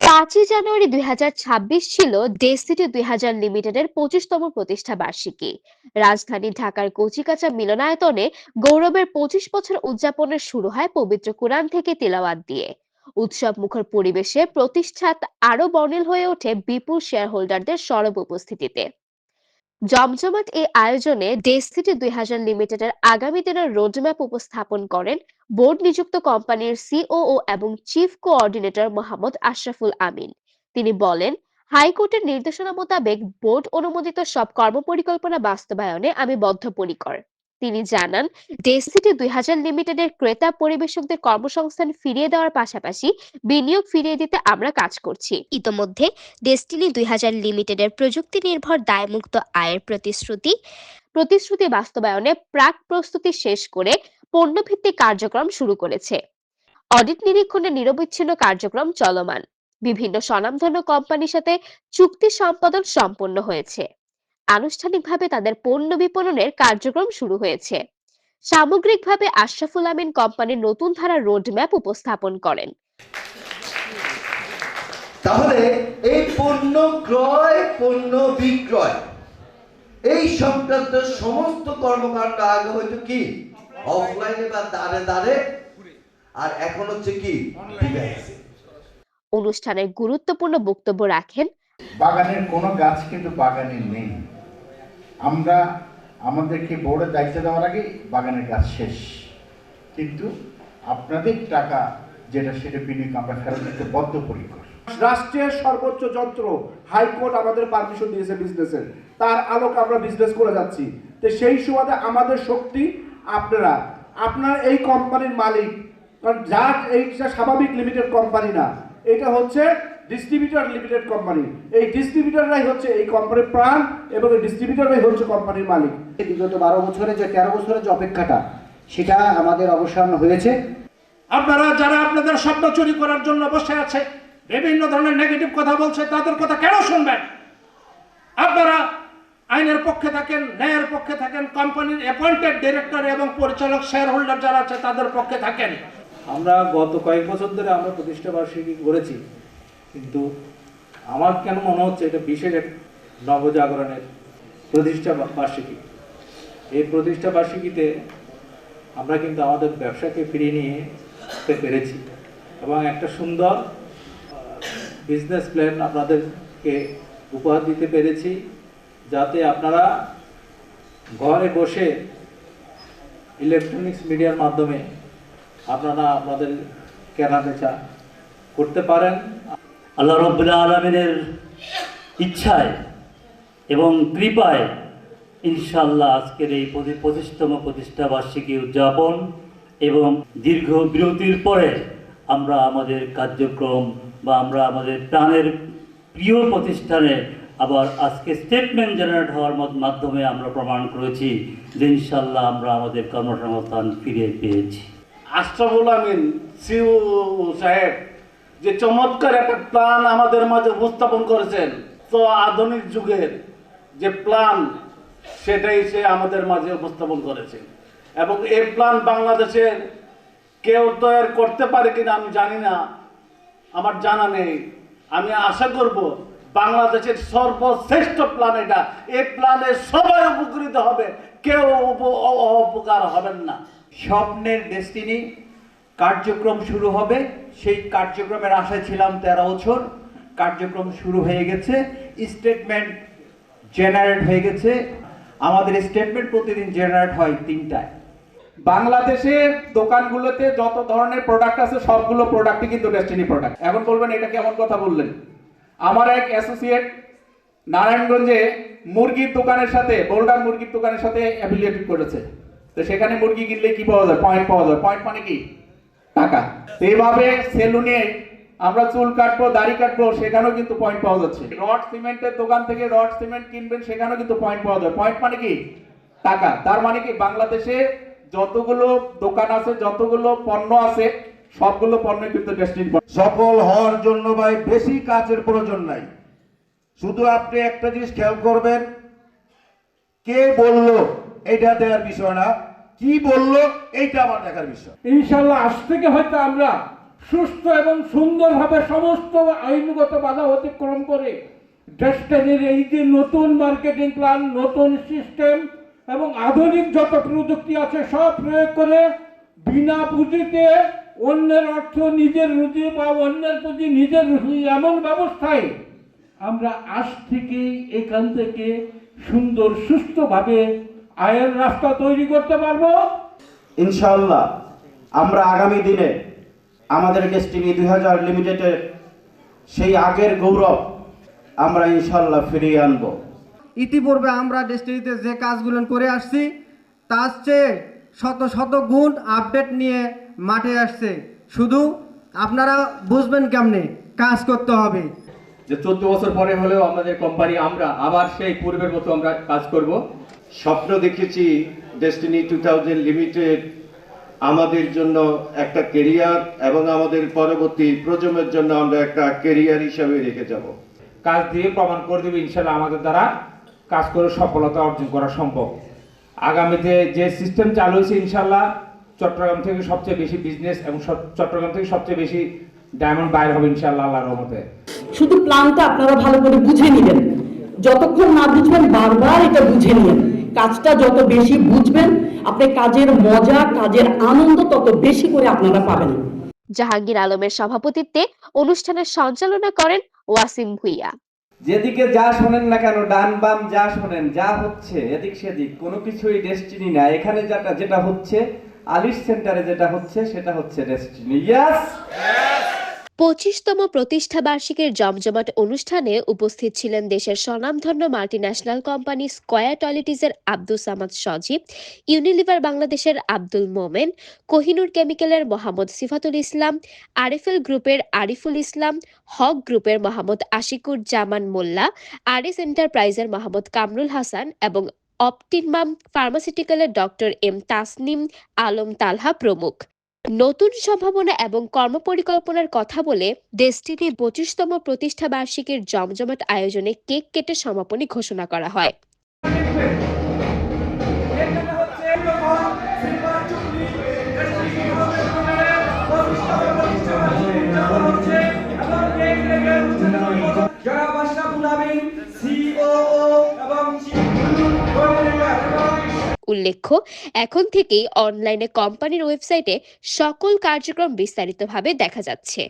পাঁচই জানুয়ারি দুই হাজার ছাব্বিশ ছিল ডেসিটি দুই হাজার লিমিটেডের পঁচিশতম প্রতিষ্ঠা বার্ষিকী। রাজধানী ঢাকার কচিকাঁচা মিলনায়তনে গৌরবের পঁচিশ বছর উদযাপনের শুরু হয় পবিত্র কোরআন থেকে তিলাওয়াত দিয়ে। উৎসব মুখর পরিবেশে প্রতিষ্ঠাত আরও বর্ণিল হয়ে ওঠে বিপুল শেয়ার হোল্ডারদের সরব উপস্থিতিতে। জমজমাট এই আয়োজনে ডেসিটি দুই হাজার লিমিটেডের আগামী দিনের রোডম্যাপ উপস্থাপন করেন বোর্ড নিযুক্ত কোম্পানির সিওও এবং চিফ কোঅর্ডিনেটর মোহাম্মদ আশরাফুল আমিন। তিনি বলেন, হাইকোর্টের নির্দেশনা মোতাবেক বোর্ড অনুমোদিত সব কর্মপরিকল্পনা বাস্তবায়নে আমি বদ্ধপরিকর। তিনি জানান ডেসিটি দুই হাজার লিমিটেডের ক্রেতা পরিবেশকদের কর্মসংস্থান ফিরিয়ে দেওয়ার পাশাপাশি বিনিয়োগ ফিরিয়ে দিতে আমরা কাজ করছি। ইতোমধ্যে ডেস্টিনি দুই হাজার লিমিটেডের প্রযুক্তি নির্ভর দায়মুক্ত আয়ের প্রতিশ্রুতি প্রতিশ্রুতি বাস্তবায়নে প্রাক প্রস্তুতি শেষ করে পণ্যভিত্তিক কার্যক্রম শুরু করেছে। অডিট নিরীক্ষণের নিরবিচ্ছিন্ন কার্যক্রম চলমান। বিভিন্ন স্বনামধন্য কোম্পানির সাথে চুক্তি সম্পাদন সম্পন্ন হয়েছে। আনুষ্ঠানিকভাবে তাদের পণ্য বিপণনের কার্যক্রম শুরু হয়েছে। সামগ্রিকভাবে আশরাফুল আমিন কোম্পানির নতুন ধারা রোডম্যাপ উপস্থাপন করেন। তাহলে এই পণ্য ক্রয় পণ্য বিক্রয় এই সংক্রান্ত সমস্ত কর্মকাণ্ড আগে হয়তো কি? অফলাইনে বা দাঁড়ে দাঁড়ে আর এখন হচ্ছে কি? অনুষ্ঠানের গুরুত্বপূর্ণ বক্তব্য রাখেন বাগানের কোনো গাছ কিন্তু বাগানে নেই। আমরা আমাদেরকে বোর্ডের দায়িত্ব দেওয়ার আগে বাগানের গাছ শেষ। কিন্তু আপনাদের টাকা যেটা সেটা বিনিয়োগ আমরা ফেরত দিতে বদ্ধপরিকর। রাষ্ট্রের সর্বোচ্চ যন্ত্র হাইকোর্ট আমাদের পারমিশন দিয়েছে বিজনেসের। তার আলোক আমরা বিজনেস করে যাচ্ছি। তো সেই সুবাদে আমাদের শক্তি আপনারা, আপনার এই কোম্পানির মালিক, কারণ যার এইটা স্বাভাবিক লিমিটেড কোম্পানি না, এটা হচ্ছে ডিস্ট্রিবিউটর লিমিটেড কোম্পানি এই ডিস্ট্রিবিউটররাই হচ্ছে এই কোম্পানির প্রাণ এবং এই ডিস্ট্রিবিউটররাই হচ্ছে কোম্পানির মালিক। বিগত বারো বছরে যে তেরো বছরের যে অপেক্ষাটা সেটা আমাদের অবসান হয়েছে। আপনারা যারা আপনাদের স্বপ্ন চুরি করার জন্য বসে আছে বিভিন্ন ধরনের নেগেটিভ কথা বলছে তাদের কথা কেন শুনবেন? আপনারা আইনের পক্ষে থাকেন ন্যায়ের পক্ষে থাকেন কোম্পানির অ্যাপয়েন্টেড ডিরেক্টর এবং পরিচালক শেয়ার হোল্ডার যারা আছে তাদের পক্ষে থাকেন। আমরা গত কয়েক বছর ধরে আমরা প্রতিষ্ঠা বার্ষিকী করেছি। কিন্তু আমার কেন মনে হচ্ছে এটা বিশেষ এক নবজাগরণের প্রতিষ্ঠা বার্ষিকী। এই প্রতিষ্ঠা বার্ষিকীতে আমরা কিন্তু আমাদের ব্যবসাকে ফিরিয়ে নিয়ে পেরেছি এবং একটা সুন্দর বিজনেস প্ল্যান আপনাদেরকে উপহার দিতে পেরেছি যাতে আপনারা ঘরে বসে ইলেকট্রনিক্স মিডিয়ার মাধ্যমে আপনারা আপনাদের কেনা বেচা করতে পারেন। আল্লাহ রব্বুল্লাহ আলমিনের ইচ্ছায় এবং কৃপায় ইনশাল্লাহ আজকের এই পঁচি- পঁচিশতম প্রতিষ্ঠা বার্ষিকী উদযাপন এবং দীর্ঘ বিরতির পরে আমরা আমাদের কার্যক্রম বা আমরা আমাদের প্রাণের প্রিয় প্রতিষ্ঠানে আবার আজকে স্টেটমেন্ট জেনারেট হওয়ার মাধ্যমে আমরা প্রমাণ করেছি যে ইনশাল্লাহ আমরা আমাদের কর্মসংস্থান ফিরে পেয়েছি। আশরাফুল আমিন, সিউ সাহেব যে চমৎকার একটা প্ল্যান আমাদের মাঝে উপস্থাপন করেছেন তো আধুনিক যুগের যে প্ল্যান সেটাই সে আমাদের মাঝে উপস্থাপন করেছে। এবং এই প্ল্যান বাংলাদেশের কেউ তো এর করতে পারে কিনা আমি জানি না, আমার জানা নেই। আমি আশা করব বাংলাদেশের সর্বশ্রেষ্ঠ প্ল্যান এটা। এই প্ল্যানে সবাই উপকৃত হবে, কেউ উপ- অ- অপকার হবেন না। স্বপ্নের ডেস্টিনি কার্যক্রম শুরু হবে সেই কার্যক্রমের আশায় ছিলাম তেরো বছর। কার্যক্রম শুরু হয়ে গেছে স্টেটমেন্ট জেনারেট হয়ে গেছে। আমাদের স্টেটমেন্ট প্রতিদিন জেনারেট হয় তিনটায়। বাংলাদেশের দোকানগুলোতে যত ধরনের প্রোডাক্ট আছে, সবগুলো প্রোডাক্টই কিন্তু ডেস্টিনি প্রোডাক্ট এখন বলবেন এটা কেমন কথা বললেন? আমার এক অ্যাসোসিয়েট নারায়ণগঞ্জে মুরগির দোকানের সাথে বোল্ডার মুরগির দোকানের সাথে অ্যাফিলিয়েটেড করেছে। তো সেখানে মুরগি কিনলে কি পাওয়া যায়? পয়েন্ট পাওয়া যায়। পয়েন্ট মানে কি? টাকা। এইভাবে সেলুনে আমরা চুল কাটবো, দাড়ি কাটবো, সেখানেও কিন্তু পয়েন্ট পাওয়া যাচ্ছে। রড সিমেন্টের দোকান থেকে রড সিমেন্ট কিনবেন, সেখানেও কিন্তু পয়েন্ট পাওয়া যায় পয়েন্ট মানে কি? টাকা। তার মানে কি? বাংলাদেশে যতগুলো দোকান আছে, যতগুলো পণ্য আছে, সবগুলো পণ্য কিন্তু ডেস্টিনি সফল হওয়ার জন্য ভাই বেশি কাজের প্রয়োজন নাই। শুধু আপনি একটা জিনিস খেয়াল করবেন, কে বলল, এটা দেওয়ার বিষয় না। কি বলল, এইটা আমার দেখার বিষয়। ইনশাল্লাহ আজ থেকে হয়তো আমরা সুস্থ এবং সুন্দরভাবে সমস্ত আইনগত বাধা অতিক্রম করে ডেস্টিনির এই যে নতুন মার্কেটিং প্ল্যান, নতুন সিস্টেম এবং আধুনিক যত প্রযুক্তি আছে সব প্রয়োগ করে বিনা পুঁজিতে অন্যের অর্থ নিজের রুজি বা অন্যের পুঁজি নিজের রুজি এমন ব্যবস্থায় আমরা আজ থেকেই এখান থেকে সুন্দর, সুস্থভাবে আয়ের রাস্তা তৈরি করতে পারব? ইনশাআল্লাহ। আমরা আগামী দিনে আমাদের ডেস্টিনি দুই হাজার লিমিটেডের সেই আগের গৌরব আমরা ইনশাল্লাহ ফিরিয়ে আনব। ইতিপূর্বে আমরা ডেস্টিনিতে যে কাজগুলো করে আসছি তার চেয়ে শত শত গুণ আপডেট নিয়ে মাঠে আসছে। শুধু আপনারা বুঝবেন কেমনে কাজ করতে হবে। যে চোদ্দ বছর পরে হলেও আমাদের কোম্পানি আমরা আবার সেই পূর্বের মতো আমরা কাজ করব। স্বপ্ন দেখেছি ডেস্টিনি টু থাউজেন্ড লিমিটেড আমাদের জন্য একটা কেরিয়ার এবং আমাদের পরবর্তী প্রজন্মের জন্য আমরা একটা কেরিয়ার হিসাবে রেখে যাব। কাজ দিয়ে প্রমাণ করে দেবে ইনশাল্লাহ আমাদের দ্বারা কাজ করে সফলতা অর্জন করা সম্ভব। আগামীতে যে সিস্টেম চালু হয়েছে ইনশাল্লাহ চট্টগ্রাম থেকে সবচেয়ে বেশি বিজনেস এবং চট্টগ্রাম থেকে সবচেয়ে বেশি ডায়মন্ড বাইর হবে ইনশাল্লাহ আল্লাহর রহমতে। শুধু প্ল্যানটা আপনারা ভালো করে বুঝে নেবেন যতক্ষণ না বুঝবেন বারবার এটা বুঝে নিন কাজটা যত বেশি বুঝবেন আপনি কাজের মজা কাজের আনন্দ তত বেশি করে আপনারা পাবেন। জাহাঙ্গীর আলমের সভাপতিত্বে অনুষ্ঠানের সঞ্চালনা করেন ওয়াসিম ভুইয়া। যেদিকে যা শোনেন না কেন ডান বাম যা শোনেন যা হচ্ছে এদিক সেদিক কোনো কিছুই ডেস্টিনি না। এখানে যেটা যেটা হচ্ছে আলিশ সেন্টারে যেটা হচ্ছে সেটা হচ্ছে ডেস্টিনি ইয়াস পঁচিশতম প্রতিষ্ঠা বার্ষিকীর জমজমাট অনুষ্ঠানে উপস্থিত ছিলেন দেশের স্বনামধন্য মাল্টিন্যাশনাল কোম্পানি স্কয়ার টয়লেটিসের আব্দুল সামাদ সজীব ইউনিলিভার বাংলাদেশের আব্দুল মোমেন, কোহিনুর কেমিক্যালের মোহাম্মদ সিফাতুল ইসলাম আরিফেল গ্রুপের আরিফুল ইসলাম, হক গ্রুপের মোহাম্মদ আশিকুর জামান মোল্লা আরিস এন্টারপ্রাইজের মোহাম্মদ কামরুল হাসান এবং অপটিমাম ফার্মাসিউটিক্যালের ডক্টর এম তাসনিম আলম তালহা প্রমুখ। নতুন সম্ভাবনা এবং কর্মপরিকল্পনার কথা বলে ডেস্টিনির পঁচিশতম প্রতিষ্ঠা বার্ষিকীর জমজমাট আয়োজনে কেক কেটে সমাপনী ঘোষণা করা হয়। উল্লেখ্য এখন থেকেই অনলাইনে কোম্পানির ওয়েবসাইটে সকল কার্যক্রম বিস্তারিতভাবে দেখা যাচ্ছে।